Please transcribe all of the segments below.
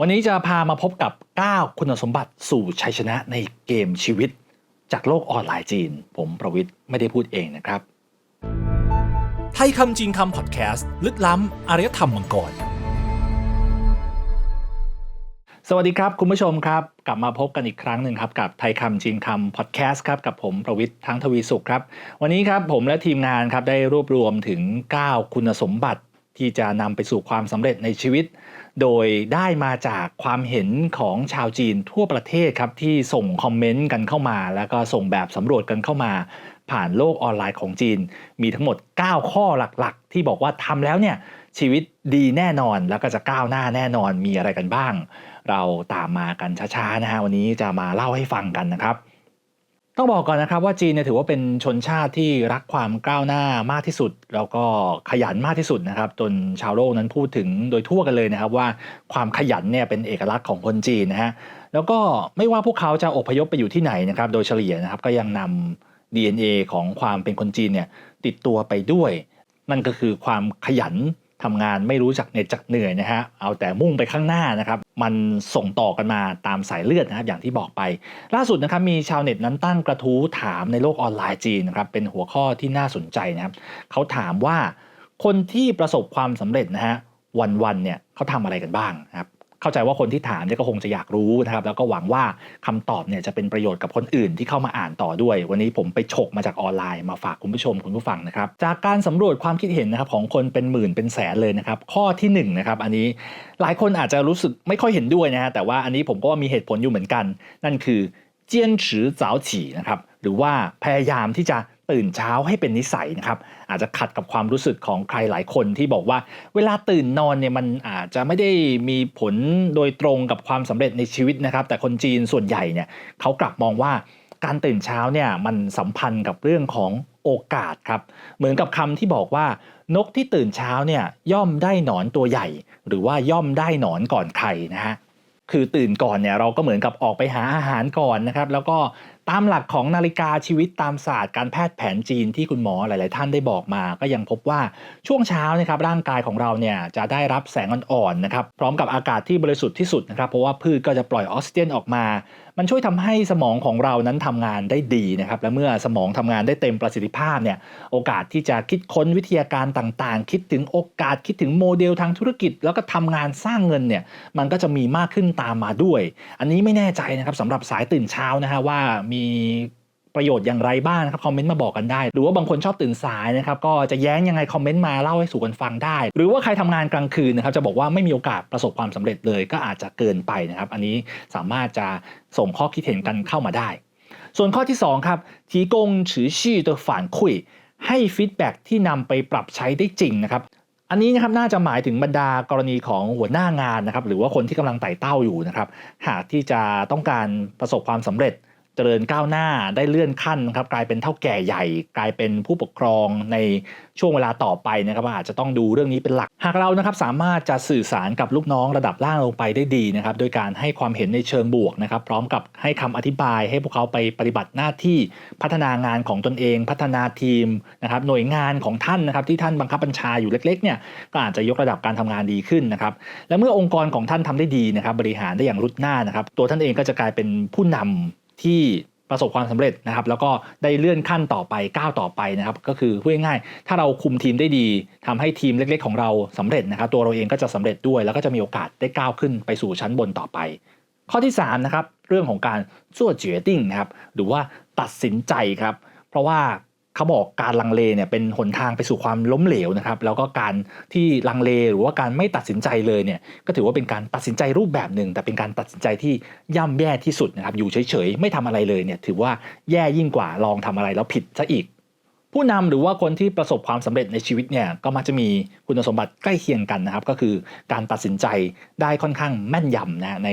วันนี้จะพามาพบกับ 9 คุณสมบัติสู่ชัยชนะในเกมชีวิต จากโลกออนไลน์จีน ผมประวิทย์ไม่ได้พูดเองนะครับ ไทยคำจีนคำพอดแคสต์ ลึกล้ำอารยธรรมมังกร สวัสดีครับคุณผู้ชมครับ กลับมาพบกันอีกครั้งหนึ่งครับ กับไทยคำจีนคำพอดแคสต์ครับกับผมประวิทย์ทั้งทวีสุขครับ วันนี้ครับผมและทีมงานครับได้รวบรวมถึง 9 คุณสมบัติ ที่จะนำไปสู่ความสำเร็จในชีวิต โดยได้มาจากความเห็นของชาวจีนทั่วประเทศครับที่ส่งคอมเมนต์กันเข้ามา แล้วก็ส่งแบบสำรวจกันเข้ามา ผ่านโลกออนไลน์ของจีน มีทั้งหมด 9 ข้อหลักๆ ที่บอกว่าทำแล้วเนี่ยชีวิตดีแน่นอนแล้วก็จะก้าวหน้าแน่นอนมีอะไรกันบ้าง เราตามมากันช้าๆนะฮะวันนี้จะมาเล่าให้ฟังกันนะครับ ต้องบอกก่อนนะครับว่าจีนเนี่ยถือว่าเป็นชนชาติที่รักความก้าวหน้ามากที่สุด แล้วก็ขยันมากที่สุดนะครับจนชาวโลกนั้นพูดถึงโดยทั่วกันเลยนะครับว่าความขยันเนี่ยเป็นเอกลักษณ์ของคนจีนนะฮะแล้วก็ไม่ว่าพวกเขาจะอพยพไปอยู่ที่ไหนนะครับโดยเฉลี่ยนะครับก็ยังนำ DNA ของความเป็นคนจีนเนี่ยติดตัวไปด้วย นั่นก็คือความขยัน ทำงานไม่รู้จักเหน็ดจักเหนื่อยนะฮะเอาแต่มุ่งไปข้างหน้านะครับมันส่งต่อกันมาตามสายเลือดนะครับอย่างที่บอกไป ล่าสุดนะครับมีชาวเน็ตนั้นตั้งกระทู้ถามในโลกออนไลน์จีนนะครับเป็นหัวข้อที่น่าสนใจนะครับเขาถามว่าคนที่ประสบความสำเร็จนะฮะวันๆเนี่ยเขาทำอะไรกันบ้างนะครับ เข้าใจว่าคนที่ถามเนี่ยก็คงจะอยากรู้นะครับแล้วก็หวังว่าคำตอบเนี่ยจะเป็นประโยชน์กับคนอื่นที่เข้ามาอ่านต่อด้วย วันนี้ผมไปฉกมาจากออนไลน์มาฝากคุณผู้ชมคุณผู้ฟังนะครับจากการสำรวจความคิดเห็นนะครับของคนเป็นหมื่นเป็นแสนเลยนะครับข้อที่1นงนะครับอันนี้หลายคนอาจจะรู้สึกไม่ค่อยเห็นด้วยนะฮะแต่ว่าอันนี้ผมก็มีเหตุผลอยู่เหมือนกัน นั่นคือ เจียนฉือจ้าฉี่นะครับหรือว่าพยายามที่จะตื่นเช้าให้เป็นนิสัยนะครับอาจจะขัดกับความรู้สึกของใครหลายคนที่บอกว่า เวลาตื่นนอนเนี่ยมันอาจจะไม่ได้มีผลโดยตรงกับความสำเร็จในชีวิตนะครับ แต่คนจีนส่วนใหญ่เนี่ยเขากลับมองว่าการตื่นเช้าเนี่ยมันสัมพันธ์กับเรื่องของโอกาสครับ เหมือนกับคำที่บอกว่านกที่ตื่นเช้าเนี่ยย่อมได้หนอนตัวใหญ่ หรือว่าย่อมได้หนอนก่อนใครนะฮะ คือตื่นก่อนเนี่ยเราก็เหมือนกับออกไปหาอาหารก่อนนะครับ แล้วก็ตามหลักของนาฬิกาชีวิตตามศาสตร์การแพทย์แผนจีนที่คุณหมอหลาย ๆ ท่านได้บอกมา ก็ยังพบว่าช่วงเช้านะครับร่างกายของเราเนี่ยจะได้รับแสงอ่อน ๆ นะครับ พร้อมกับอากาศที่บริสุทธิ์ที่สุดนะครับ เพราะว่าพืชก็จะปล่อยออกซิเจนออกมา มันช่วยทำให้สมองของเรานั้นทำงานได้ดีนะครับและเมื่อสมองทำงานได้เต็มประสิทธิภาพเนี่ยโอกาสที่จะคิดค้นวิทยาการต่างๆ คิดถึงโอกาสคิดถึงโมเดลทางธุรกิจ แล้วก็ทำงานสร้างเงินเนี่ยมันก็จะมีมากขึ้นตามมาด้วย อันนี้ไม่แน่ใจนะครับสำหรับสายตื่นเช้านะฮะว่ามี ประโยชน์อย่างไรบ้างนะครับคอมเมนต์มาบอกกันได้ หรือว่าบางคนชอบตื่นสายนะครับก็จะแย้งยังไงคอมเมนต์มาเล่าให้สู่กันฟังได้ หรือว่าใครทำงานกลางคืนนะครับจะบอกว่าไม่มีโอกาสประสบความสำเร็จเลย ก็อาจจะเกินไปนะครับอันนี้สามารถจะส่งข้อคิดเห็นกันเข้ามาได้ ส่วนข้อที่2ครับทีกงฉือชี่ตัวฝานคุยให้ฟีดแบ็กที่นำไปปรับใช้ได้จริงนะครับอันนี้นะครับน่าจะหมายถึงบรรดากรณีของหัวหน้างานนะครับหรือว่าคนที่กำลังไต่เต้าอยู่นะครับหากที่จะต้องการประสบความสำเร็จ เจริญก้าวหน้าได้เลื่อนขั้นครับกลายเป็นเท่าแก่ใหญ่ กลายเป็นผู้ปกครองในช่วงเวลาต่อไปนะครับอาจจะต้องดูเรื่องนี้เป็นหลัก หากเรานะครับสามารถจะสื่อสารกับลูกน้องระดับล่างลงไปได้ดีนะครับโดยการให้ความเห็นในเชิงบวกนะครับ พร้อมกับให้คำอธิบายให้พวกเขาไปปฏิบัติหน้าที่พัฒนางานของตนเอง พัฒนาทีมนะครับหน่วยงานของท่านนะครับที่ท่านบังคับบัญชาอยู่เล็กๆเนี่ยก็อาจจะยกระดับการทำงานดีขึ้นนะครับและเมื่อองค์กรของท่านทำได้ดีนะครับบริหารได้อย่างรุดหน้านะครับตัวท่านเองก็จะกลายเป็นผู้นำ ที่ประสบความสำเร็จนะครับ แล้วก็ได้เลื่อนขั้นต่อไปก้าวต่อไปนะครับ ก็คือพูดง่ายๆถ้าเราคุมทีมได้ดี ทำให้ทีมเล็ก ๆ ของเราสำเร็จนะครับ ตัวเราเองก็จะสำเร็จด้วย แล้วก็จะมีโอกาสได้ก้าวขึ้นไปสู่ชั้นบนต่อไป ข้อที่3นะครับเรื่องของการสั่วเจียติ้งนะครับหรือว่าตัดสินใจครับ เพราะว่า เขาบอกการลังเลเนี่ยเป็นหนทางไปสู่ความล้มเหลวนะครับแล้วก็การที่ลังเลหรือว่าการไม่ตัดสินใจเลยเนี่ยก็ถือว่าเป็นการตัดสินใจรูปแบบหนึ่ง แต่เป็นการตัดสินใจที่ย่ำแย่ที่สุดนะครับอยู่เฉยๆ ไม่ทำอะไรเลยเนี่ยถือว่าแย่ยิ่งกว่าลองทำอะไรแล้วผิดซะอีก ผู้นำหรือว่าคนที่ประสบความสำเร็จในชีวิตเนี่ยก็มักจะมีคุณสมบัติใกล้เคียงกันนะครับก็คือการตัดสินใจได้ค่อนข้างแม่นยำนะใน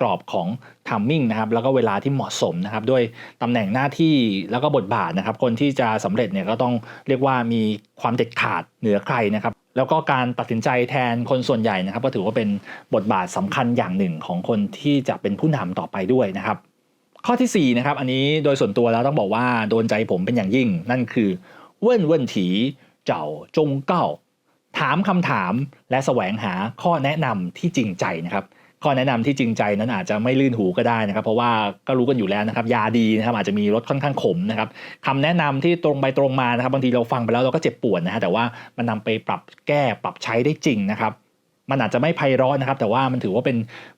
กรอบของทัมมิ่งนะครับแล้วก็เวลาที่เหมาะสมนะครับด้วยตำแหน่งหน้าที่แล้วก็บทบาทนะครับ คนที่จะสำเร็จเนี่ยก็ต้องเรียกว่ามีความเด็ดขาดเหนือใครนะครับแล้วก็การตัดสินใจแทนคนส่วนใหญ่นะครับ ก็ถือว่าเป็นบทบาทสำคัญอย่างหนึ่งของคนที่จะเป็นผู้นำต่อไปด้วยนะครับ ข้อที่4นะครับอันนี้โดยส่วนตัวแล้วต้องบอกว่าโดนใจผมเป็นอย่างยิ่ง นั่นคือเว่นเว่นถี เจ้าจงเก้าถามคำถามและแสวงหาข้อแนะนำที่จริงใจนะครับ ข้อแนะนำที่จริงใจนั้นอาจจะไม่ลื่นหูก็ได้นะครับ เพราะว่าก็รู้กันอยู่แล้วนะครับ ยาดีนะครับอาจจะมีรสค่อนข้างขมนะครับคำแนะนำที่ตรงไปตรงมานะครับบางทีเราฟังไปแล้วเราก็เจ็บปวดนะฮะแต่ว่ามันนำไปปรับแก้ปรับใช้ได้จริงนะครับมันอาจจะไม่ไพเราะนะครับ แต่ว่ามันถือว่าเป็น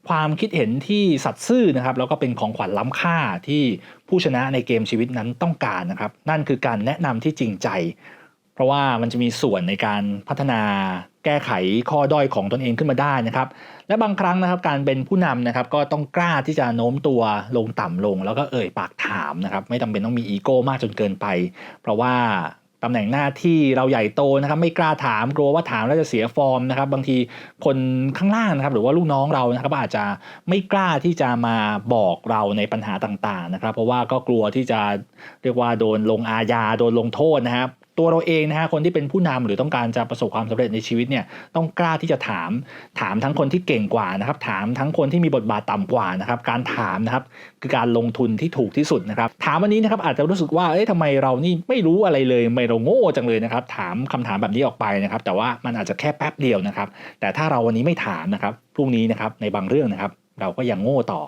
ความคิดเห็นที่สัตย์ซื่อนะครับ แล้วก็เป็นของขวัญล้ำค่าที่ผู้ชนะในเกมชีวิตนั้นต้องการนะครับ นั่นคือการแนะนำที่จริงใจ เพราะว่ามันจะมีส่วนในการพัฒนา แก้ไขข้อด้อยของตนเองขึ้นมาได้นะครับ และบางครั้งนะครับการเป็นผู้นำนะครับ ก็ต้องกล้าที่จะโน้มตัวลงต่ำลง แล้วก็เอ่ยปากถามนะครับ ไม่จำเป็นต้องมีอีโก้มากจนเกินไป เพราะว่าตำแหน่งหน้าที่เราใหญ่โตนะครับ ไม่กล้าถามกลัวว่าถามแล้วจะเสียฟอร์มนะครับ บางทีคนข้างล่างนะครับ หรือว่าลูกน้องเรานะครับอาจจะไม่กล้าที่จะมาบอกเราในปัญหาต่างๆนะครับ เพราะว่าก็กลัวที่จะเรียกว่าโดนลงอาญาโดนลงโทษนะครับ ตัวเราเองนะฮะคนที่เป็นผู้นำหรือต้องการจะประสบความสำเร็จในชีวิตเนี่ยต้องกล้าที่จะถามถามทั้งคนที่เก่งกว่านะครับ ถามทั้งคนที่มีบทบาทต่ำกว่านะครับ การถามนะครับคือการลงทุนที่ถูกที่สุดนะครับ ถามวันนี้นะครับอาจจะรู้สึกว่าเอ๊ะทำไมเรานี่ไม่รู้อะไรเลยไม่เราโง่จังเลยนะครับ ถามคำถามแบบนี้ออกไปนะครับ แต่ว่ามันอาจจะแค่แป๊บเดียวนะครับ แต่ถ้าเราวันนี้ไม่ถามนะครับพรุ่งนี้นะครับในบางเรื่องนะครับ เราก็ยังโง่ต่อ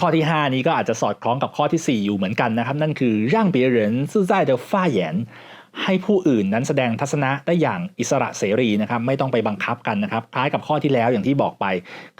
ข้อที่ 5 นี้ก็อาจจะสอดคล้องกับข้อที่ 4 อยู่เหมือนกันนะครับ นั่นคือร่างเปียเหรินซื่อใจเดอฝ้าแยน ให้ผู้อื่นนั้นแสดงทัศนะได้อย่างอิสระเสรีนะครับไม่ต้องไปบังคับกันนะครับคล้ายกับข้อที่แล้วอย่างที่บอกไป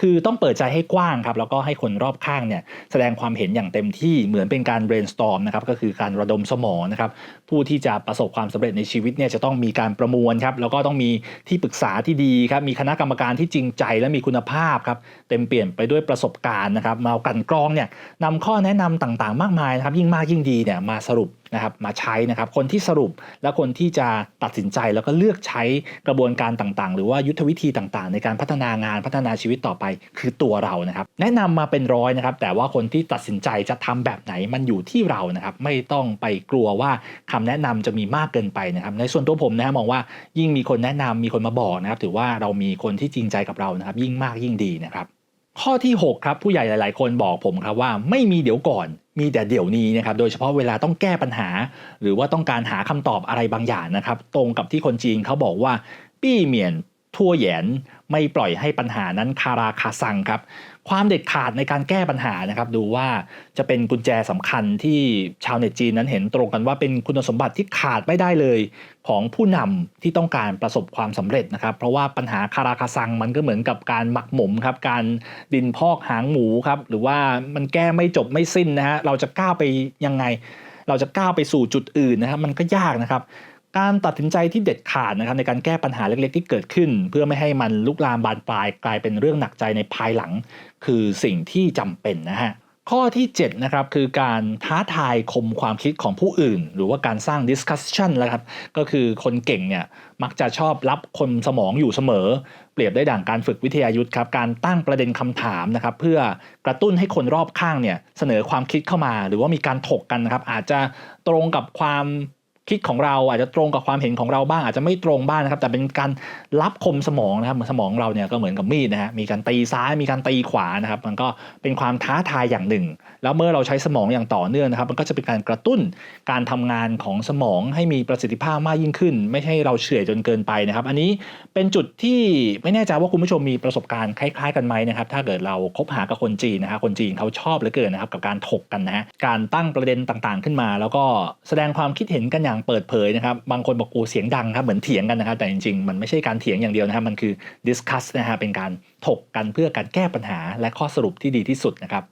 คือต้องเปิดใจให้กว้างครับแล้วก็ให้คนรอบข้างเนี่ยแสดงความเห็นอย่างเต็มที่เหมือนเป็นการ brainstorm นะครับก็คือการระดมสมองนะครับผู้ที่จะประสบความสำเร็จในชีวิตเนี่ยจะต้องมีการประมวลครับแล้วก็ต้องมีที่ปรึกษาที่ดีครับมีคณะกรรมการที่จริงใจและมีคุณภาพครับเต็มเปลี่ยนไปด้วยประสบการณ์นะครับมากลันกรองเนี่ยนำข้อแนะนำต่างๆ มากมายนะครับยิ่งมากยิ่งดีเนี่ยมาสรุป นะครับมาใช้นะครับคนที่สรุปและคนที่จะตัดสินใจแล้วก็เลือกใช้กระบวนการต่างๆ หรือว่ายุทธวิธีต่างๆ ในการพัฒนางานพัฒนาชีวิตต่อไป คือตัวเรานะครับ แนะนำมาเป็นร้อยนะครับ แต่ว่าคนที่ตัดสินใจจะทำแบบไหนมันอยู่ที่เรานะครับ ไม่ต้องไปกลัวว่าคำแนะนำจะมีมากเกินไปนะครับ ในส่วนตัวผมนะมองว่ายิ่งมีคนแนะนำมีคนมาบอกนะครับ ถือว่าเรามีคนที่จริงใจกับเรานะครับ ยิ่งมากยิ่งดีนะครับ ข้อที่ 6 ครับผู้ใหญ่หลาย ๆ คนบอกผมครับว่าไม่มีเดี๋ยวก่อนมีแต่เดี๋ยวนี้นะครับโดยเฉพาะเวลาต้องแก้ปัญหา หรือว่าต้องการหาคำตอบอะไรบางอย่างนะครับ ตรงกับที่คนจีนเขาบอกว่า ปี้เหมียนทั่วแหยน ไม่ปล่อยให้ปัญหานั้นคาราคาซังครับ ความเด็ดขาดในการแก้ปัญหานะครับดูว่าจะเป็นกุญแจสำคัญที่ชาวเน็ตจีนนั้นเห็นตรงกันว่าเป็นคุณสมบัติที่ขาดไม่ได้เลย ของผู้นำที่ต้องการประสบความสำเร็จนะครับ เพราะว่าปัญหาคาราคาซังมันก็เหมือนกับการหมักหมมครับการดินพอกหางหมูครับหรือว่ามันแก้ไม่จบไม่สิ้นนะฮะเราจะก้าวไปยังไงเราจะก้าวไปสู่จุดอื่นนะครับมันก็ยากนะครับ การตัดสินใจที่เด็ดขาดนะครับในการแก้ปัญหาเล็กๆที่เกิดขึ้น เพื่อไม่ให้มันลุกลามบานปลายกลายเป็นเรื่องหนักใจในภายหลัง คือสิ่งที่จำเป็นนะฮะข้อที่7นะครับคือการท้าทายคมความคิดของผู้อื่น หรือว่าการสร้าง discussion แล้วครับก็คือคนเก่งเนี่ยมักจะชอบรับคนสมองอยู่เสมอ เปรียบได้ดั่งการฝึกวิทยายุทธ์ครับการตั้งประเด็นคำถามนะครับเพื่อกระตุ้นให้คนรอบข้างเนี่ยเสนอความคิดเข้ามา หรือว่ามีการถกกันนะครับอาจจะตรงกับความ คิดของเราอาจจะตรงกับความเห็นของเราบ้างอาจจะไม่ตรงบ้างนะครับ แต่เป็นการรับคมสมองนะครับเหมือนสมองเราเนี่ยก็เหมือนกับมีดนะฮะมีการตีซ้ายมีการตีขวานะครับ มันก็เป็นความท้าทายอย่างหนึ่ง แล้วเมื่อเราใช้สมองอย่างต่อเนื่องนะครับ มันก็จะเป็นการกระตุ้นการทำงานของสมองให้มีประสิทธิภาพมากยิ่งขึ้น ไม่ใช่เราเฉื่อยจนเกินไปนะครับ อันนี้เป็นจุดที่ไม่แน่ใจว่าคุณผู้ชมมีประสบการณ์คล้ายๆ กันไหมนะครับ ถ้าเกิดเราคบหากับคนจีนนะฮะคนจีนเขาชอบเหลือเกินนะครับกับการถกกันนะฮะการตั้งประเด็นต่างๆ ขึ้นมา แล้วก็แสดงความคิดเห็นกันอย่างเปิดเผยนะครับ บางคนบอกโอ้เสียงดังครับเหมือนเถียงกันนะครับ แต่จริงๆ มันไม่ใช่การเถียงอย่างเดียวนะครับ มันคือ discuss นะฮะเป็นการถกกันเพื่อการแก้ปัญหาและข้อสรุปที่ดีที่สุดนะครับ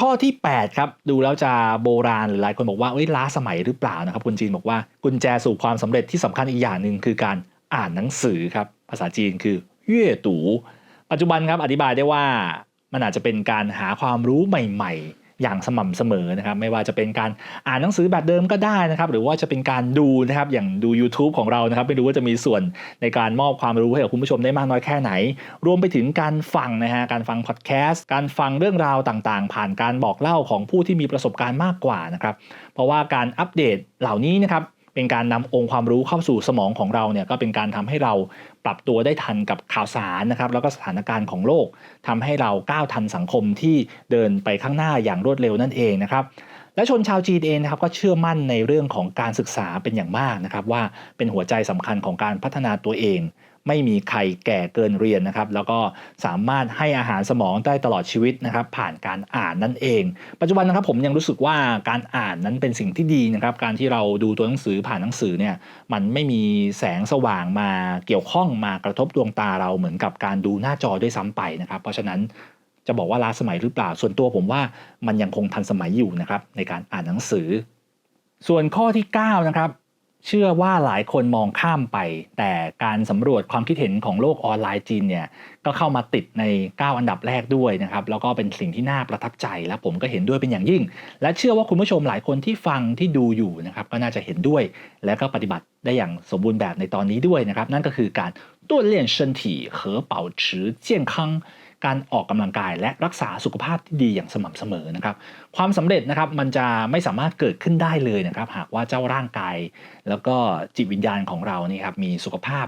ข้อที่ 8 ครับ ดูแล้วจะโบราณหรือหลายคนบอกว่าเอ้ยล้าสมัยหรือเปล่านะครับ คุณจีนบอกว่ากุญแจสู่ความสำเร็จที่สำคัญอีกอย่างหนึ่งคือการอ่านหนังสือครับ ภาษาจีนคือเย่ตูปัจจุบันครับอธิบายได้ว่ามันอาจจะเป็นการหาความรู้ใหม่ ๆ อย่างสม่ำเสมอนะครับไม่ว่าจะเป็นการอ่านหนังสือแบบเดิมก็ได้นะครับหรือว่าจะเป็นการดูนะครับอย่างดู YouTube ของเรานะครับไม่รู้ว่าจะมีส่วนในการมอบความรู้ให้กับคุณผู้ชมได้มากน้อยแค่ไหน รวมไปถึงการฟังนะฮะการฟังพอดแคสต์การฟังเรื่องราวต่างๆ ผ่านการบอกเล่าของผู้ที่มีประสบการณ์มากกว่านะครับเพราะว่าการอัปเดตเหล่านี้นะครับเป็นการนำองค์ความรู้เข้าสู่สมองของเราเนี่ยก็เป็นการทำให้เรา ปรับตัวได้ทันกับข่าวสารนะครับแล้วก็สถานการณ์ของโลกทำให้เราก้าวทันสังคมที่เดินไปข้างหน้าอย่างรวดเร็วนั่นเองนะครับและชนชาวจีนเองนะครับก็เชื่อมั่นในเรื่องของการศึกษาเป็นอย่างมากนะครับว่าเป็นหัวใจสำคัญของการพัฒนาตัวเอง ไม่มีใครแก่เกินเรียนนะครับ แล้วก็สามารถให้อาหารสมองได้ตลอดชีวิตนะครับ ผ่านการอ่านนั่นเอง ปัจจุบันนะครับผมยังรู้สึกว่าการอ่านนั้นเป็นสิ่งที่ดีนะครับ การที่เราดูตัวหนังสือผ่านหนังสือเนี่ยมันไม่มีแสงสว่างมาเกี่ยวข้องมากระทบดวงตาเราเหมือนกับการดูหน้าจอด้วยซ้ำไปนะครับ เพราะฉะนั้นจะบอกว่าล้าสมัยหรือเปล่า ส่วนตัวผมว่ามันยังคงทันสมัยอยู่นะครับในการอ่านหนังสือ ส่วนข้อที่9นะครับ เชื่อว่าหลายคนมองข้ามไป แต่การสำรวจความคิดเห็นของโลกออนไลน์จีนเนี่ยก็เข้ามาติดใน 9 อันดับแรกด้วยนะครับ แล้วก็เป็นสิ่งที่น่าประทับใจและผมก็เห็นด้วยเป็นอย่างยิ่ง และเชื่อว่าคุณผู้ชมหลายคนที่ฟังที่ดูอยู่นะครับก็น่าจะเห็นด้วย และก็ปฏิบัติได้อย่างสมบูรณ์แบบในตอนนี้ด้วยนะครับ นั่นก็คือการ锻炼身体和保持健康 การออกกำลังกายและรักษาสุขภาพที่ดีอย่างสม่ำเสมอนะครับ ความสำเร็จนะครับมันจะไม่สามารถเกิดขึ้นได้เลยนะครับ หากว่าเจ้าร่างกาย แล้วก็จิตวิญญาณของเรานี่ครับมีสุขภาพ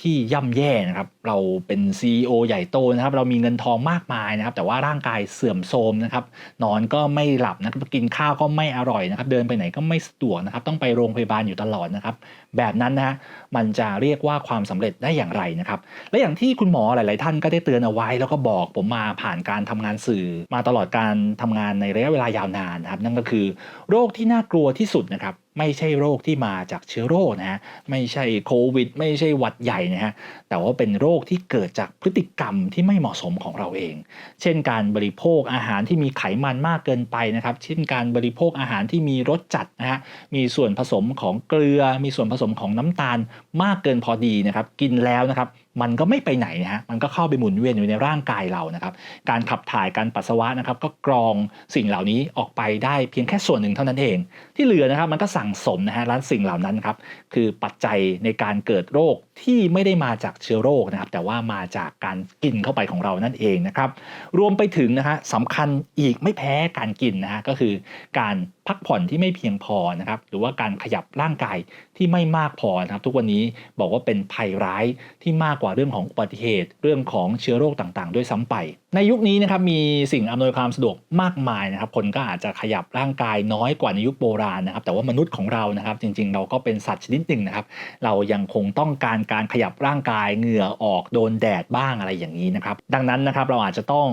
ที่ย่ำแย่นะครับ เราเป็น CEO ใหญ่โตนะครับ เรามีเงินทองมากมายนะครับ แต่ว่าร่างกายเสื่อมโทรมนะครับ นอนก็ไม่หลับนะครับกินข้าวก็ไม่อร่อยนะครับ เดินไปไหนก็ไม่สะดวกนะครับ ต้องไปโรงพยาบาลอยู่ตลอดนะครับ แบบนั้นนะฮะมันจะเรียกว่าความสำเร็จได้อย่างไรนะครับ และอย่างที่คุณหมอหลาย ๆ ท่านก็ได้เตือนเอาไว้ แล้วก็บอกผมมาผ่านการทำงานสื่อ มาตลอดการทำงานในระยะเวลายาวนานนะครับ นั่นก็คือ โรคที่น่ากลัวที่สุดนะครับไม่ใช่โรคที่มาจากเชื้อโรคนะฮะไม่ใช่โควิด ไม่ใช่หวัดใหญ่นะฮะแต่ว่าเป็นโรคที่เกิดจากพฤติกรรมที่ไม่เหมาะสมของเราเอง เช่นการบริโภคอาหารที่มีไขมันมากเกินไปนะครับ เช่นการบริโภคอาหารที่มีรสจัดนะฮะมีส่วนผสมของเกลือ มีส่วนผสมของน้ำตาลมากเกินพอดีนะครับ กินแล้วนะครับ มันก็ไม่ไปไหนนะฮะ มันก็เข้าไปหมุนเวียนอยู่ในร่างกายเรานะครับ การขับถ่ายการปัสสาวะนะครับ ก็กรองสิ่งเหล่านี้ออกไปได้เพียงแค่ส่วนหนึ่งเท่านั้นเอง ที่เหลือนะครับมันก็สั่งสมนะฮะและสิ่งเหล่านั้นครับคือปัจจัยในการเกิดโรคที่ไม่ได้มาจากเชื้อโรคนะครับ แต่ว่ามาจากการกินเข้าไปของเรานั่นเองนะครับ รวมไปถึงนะฮะสำคัญอีกไม่แพ้การกินนะฮะก็คือการพักผ่อนที่ไม่เพียงพอนะครับ หรือว่าการขยับร่างกาย ที่ไม่มากพอนะครับ ทุกวันนี้บอกว่าเป็นภัยร้ายที่มากกว่าเรื่องของอุบัติเหตุ เรื่องของเชื้อโรคต่างๆ ด้วยซ้ำไป ในยุคนี้นะครับมีสิ่งอำนวยความสะดวกมากมายนะครับคนก็อาจจะขยับร่างกายน้อยกว่าในยุคโบราณนะครับ แต่ว่ามนุษย์ของเรานะครับ จริงๆ เราก็เป็นสัตว์ชนิดหนึ่งนะครับ เรายังคงต้องการการขยับร่างกายเหงื่อออกโดนแดดบ้างอะไรอย่างนี้นะครับ ดังนั้นนะครับเราอาจจะต้อง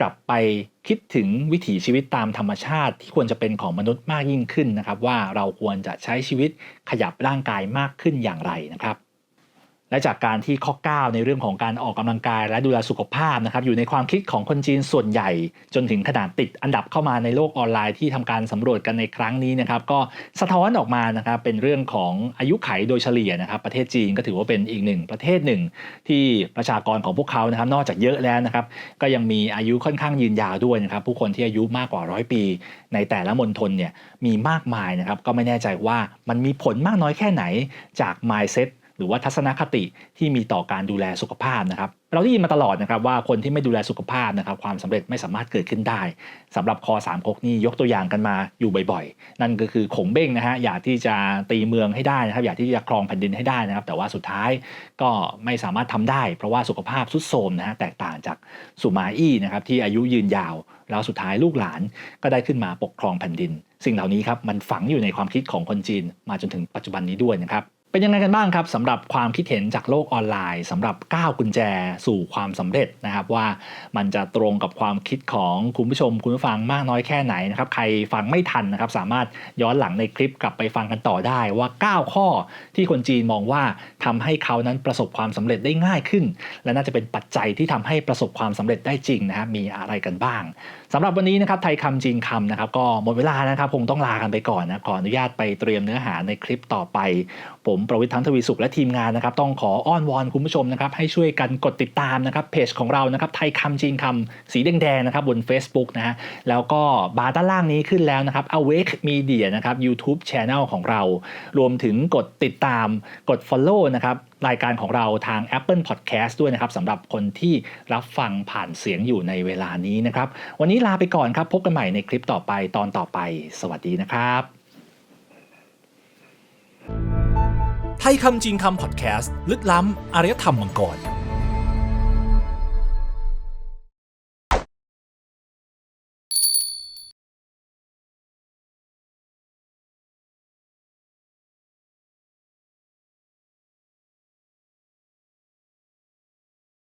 กลับไปคิดถึงวิถีชีวิตตามธรรมชาติที่ควรจะเป็นของมนุษย์มากยิ่งขึ้นนะครับ ว่าเราควรจะใช้ชีวิตขยับร่างกายมากขึ้นอย่างไรนะครับ และจากการที่ข้อ 9 ในเรื่องของการออกกำลังกายและดูแลสุขภาพนะครับอยู่ในความคิดของคนจีนส่วนใหญ่ จนถึงขนาดติดอันดับเข้ามาในโลกออนไลน์ที่ทำการสำรวจกันในครั้งนี้นะครับก็สะท้อนออกมานะครับเป็นเรื่องของอายุไขโดยเฉลี่ยนะครับประเทศจีนก็ถือว่าเป็นอีกหนึ่งประเทศหนึ่ง ที่ประชากรของพวกเขานะครับนอกจากเยอะแล้วนะครับก็ยังมีอายุค่อนข้างยืนยาวด้วยนะครับผู้คนที่อายุมากกว่าร้อยปี ในแต่ละมณฑลเนี่ยมีมากมายนะครับก็ไม่แน่ใจว่ามันมีผลมากน้อยแค่ไหนจาก mindset หรือว่าทัศนคติที่มีต่อการดูแลสุขภาพนะครับเราได้ยินมาตลอดนะครับว่าคนที่ไม่ดูแลสุขภาพนะครับความสำเร็จไม่สามารถเกิดขึ้นได้สำหรับคอสามก๊กนี่ยกตัวอย่างกันมาอยู่บ่อยๆ นั่นก็คือขงเบ้งนะฮะอยากที่จะตีเมืองให้ได้นะครับอยากที่จะครองแผ่นดินให้ได้นะครับ แต่ว่าสุดท้ายก็ไม่สามารถทำได้ เพราะว่าสุขภาพทรุดโทรมนะฮะแตกต่างจากสุมาอี้นะครับที่อายุยืนยาว แล้วสุดท้ายลูกหลานก็ได้ขึ้นมาปกครองแผ่นดิน สิ่งเหล่านี้ครับมันฝังอยู่ในความคิดของคนจีนมาจนถึงปัจจุบันนี้ด้วยนะครับ เป็นยังไงกันบ้างครับสำหรับความคิดเห็นจากโลกออนไลน์สำหรับ 9 กุญแจสู่ความสำเร็จนะครับ ว่ามันจะตรงกับความคิดของคุณผู้ชม คุณผู้ฟังมากน้อยแค่ไหนนะครับ ใครฟังไม่ทันนะครับ สามารถย้อนหลังในคลิปกลับไปฟังกันต่อได้ว่า 9 ข้อที่คนจีนมองว่าทำให้เขานั้นประสบความสำเร็จได้ง่ายขึ้น และน่าจะเป็นปัจจัยที่ทำให้ประสบความสำเร็จได้จริงนะครับมีอะไรกันบ้าง สำหรับวันนี้นะครับไทยคำจีนคำนะครับก็หมดเวลานะครับคงต้องลากันไปก่อนนะขออนุญาตไปเตรียมเนื้อหาในคลิปต่อไป ผมประวิทย์ทั้งทวีสุขและทีมงานนะครับต้องขออ้อนวอนคุณผู้ชมนะครับให้ช่วยกันกดติดตามนะครับเพจของเรานะครับไทยคำจีนคำสีแดงๆนะครับบน Facebook นะฮะแล้วก็บาร์ด้านล่างนี้ขึ้นแล้วนะครับ Awake Media นะครับ YouTube Channel ของเรา รวมถึงกดติดตามกด Follow นะครับ รายการของเราทาง Apple Podcast ด้วยนะครับสำหรับคนที่รับฟังผ่านเสียงอยู่ในเวลานี้นะครับ วันนี้ลาไปก่อนครับ พบกันใหม่ในคลิปต่อไปตอนต่อไป สวัสดีนะครับ ไทยคำจริงคำพอดแคสต์ลึกล้ำอารยธรรมมังกร